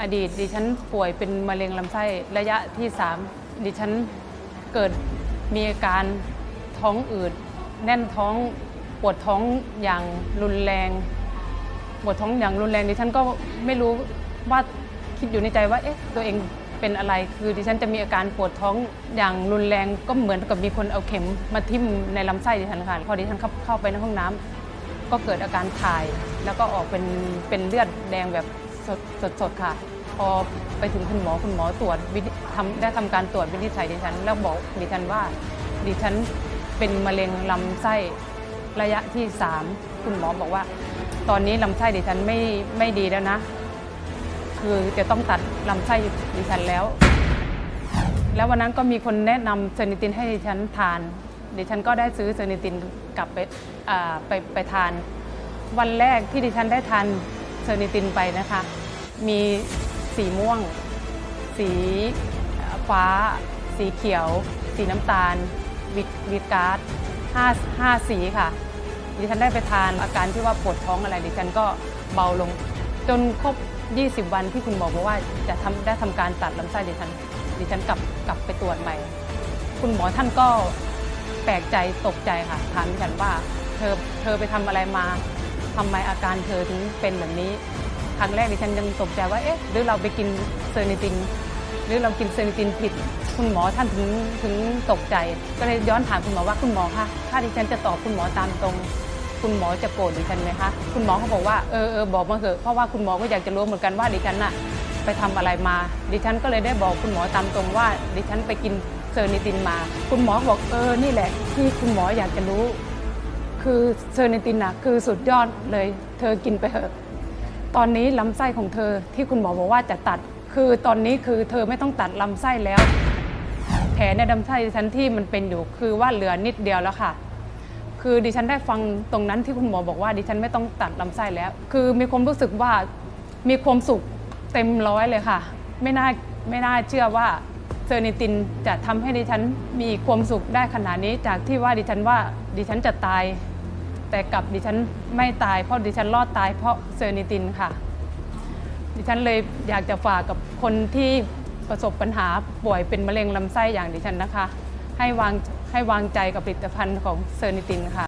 อดีตดิฉันป่วยเป็นมะเร็งลำไส้ระยะที่ 3 ดิฉันเกิดมีอาการท้องอืด แน่นท้องปวดท้องอย่างรุนแรง ปวดท้องอย่างรุนแรงดิฉันก็ไม่รู้ว่าคิดอยู่ในใจว่าเอ๊ะตัวเองเป็นอะไรคือดิฉันจะมีอาการปวดท้องอย่างรุนแรงก็เหมือนกับมีคนเอาเข็มมาทิ่มในลำไส้ดิฉันค่ะพอดิฉันเข้าเข้าไปในห้องน้ำก็เกิดอาการถ่าย แล้วก็ออกเป็นเป็นเลือดแดงแบบ สดสดสดค่ะ พอไปถึงคุณหมอคุณหมอตรวจวินิทำได้ทำการตรวจวินิจฉัยดิฉัน แล้วบอกดิฉันว่า ดิฉันเป็นมะเร็งลำไส้ระยะที่ 3 คุณหมอบอกว่า ตอนนี้ลำไส้ดิฉันไม่ไม่ดีแล้วนะ คือจะต้องตัดลำไส้ดิฉันแล้ว แล้ววันนั้นก็มีคนแนะนำเซนิตินให้ดิฉันทาน ดิฉันก็ได้ซื้อเซนิตินกลับไปอ่าไปไปทาน วันแรกที่ดิฉันได้ทาน เซนิตินไปนะคะ มีสีม่วง สีฟ้า สีเขียว สีน้ำตาลวิตวิตการ์ดห้าห้าสีค่ะ ดิฉันได้ไปทานอาการที่ว่าปวดท้องอะไร ดิฉันก็เบาลง จนครบ 20 วันที่คุณหมอบอกว่าจะทำได้ทำการตัดลำไส้ดิฉัน ดิฉันกลับกลับไปตรวจใหม่ คุณหมอท่านก็แปลกใจตกใจค่ะถามดิฉันว่าเธอเธอไปทำอะไรมา ทำไมอาการเธอถึงเป็นแบบนี้ ครั้งแรกดิฉันยังตกใจว่าเอ๊ะหรือเราไปกินเซอร์นิติน หรือเรากินเซอร์นิตินผิด คุณหมอท่านถึงถึงตกใจ ก็เลยย้อนถามคุณหมอว่าคุณหมอคะถ้าดิฉันจะตอบคุณหมอตามตรง คุณหมอจะโกรธดิฉันไหมคะคุณหมอเขาบอกว่าเออเออบอกมาเถอะเพราะว่าคุณหมอก็อยากจะรู้เหมือนกันว่าดิฉันน่ะไปทำอะไรมา ดิฉันก็เลยได้บอกคุณหมอตามตรงว่า ดิฉันไปกินเซอร์นิตินมา คุณหมอบอกเออนี่แหละ ที่คุณหมออยากจะรู้ คือเซอร์เนตินนะคือสุดยอดเลย เธอกินไปเถอะ ตอนนี้ลำไส้ของเธอที่คุณหมอบอกว่าจะตัด คือตอนนี้คือเธอไม่ต้องตัดลำไส้แล้ว แผลในลำไส้ดิฉันที่มันเป็นอยู่ คือว่าเหลือนิดเดียวแล้วค่ะ คือดิฉันได้ฟังตรงนั้นที่คุณหมอบอกว่าดิฉันไม่ต้องตัดลำไส้แล้ว คือมีความรู้สึกว่ามีความสุขเต็มร้อยเลยค่ะ ไม่น่าไม่น่าเชื่อว่าเซอร์นิตินจะทำให้ดิฉันมีความสุขได้ขนาดนี้จากที่ว่าดิฉันว่าดิฉันจะตาย แต่กลับดิฉันไม่ตายเพราะดิฉันรอดตายเพราะเซอร์นิตินค่ะ ดิฉันเลยอยากจะฝากกับคนที่ประสบปัญหาป่วยเป็นมะเร็งลำไส้อย่างดิฉันนะคะ ให้วางให้วางใจกับผลิตภัณฑ์ของเซอร์นิตินค่ะ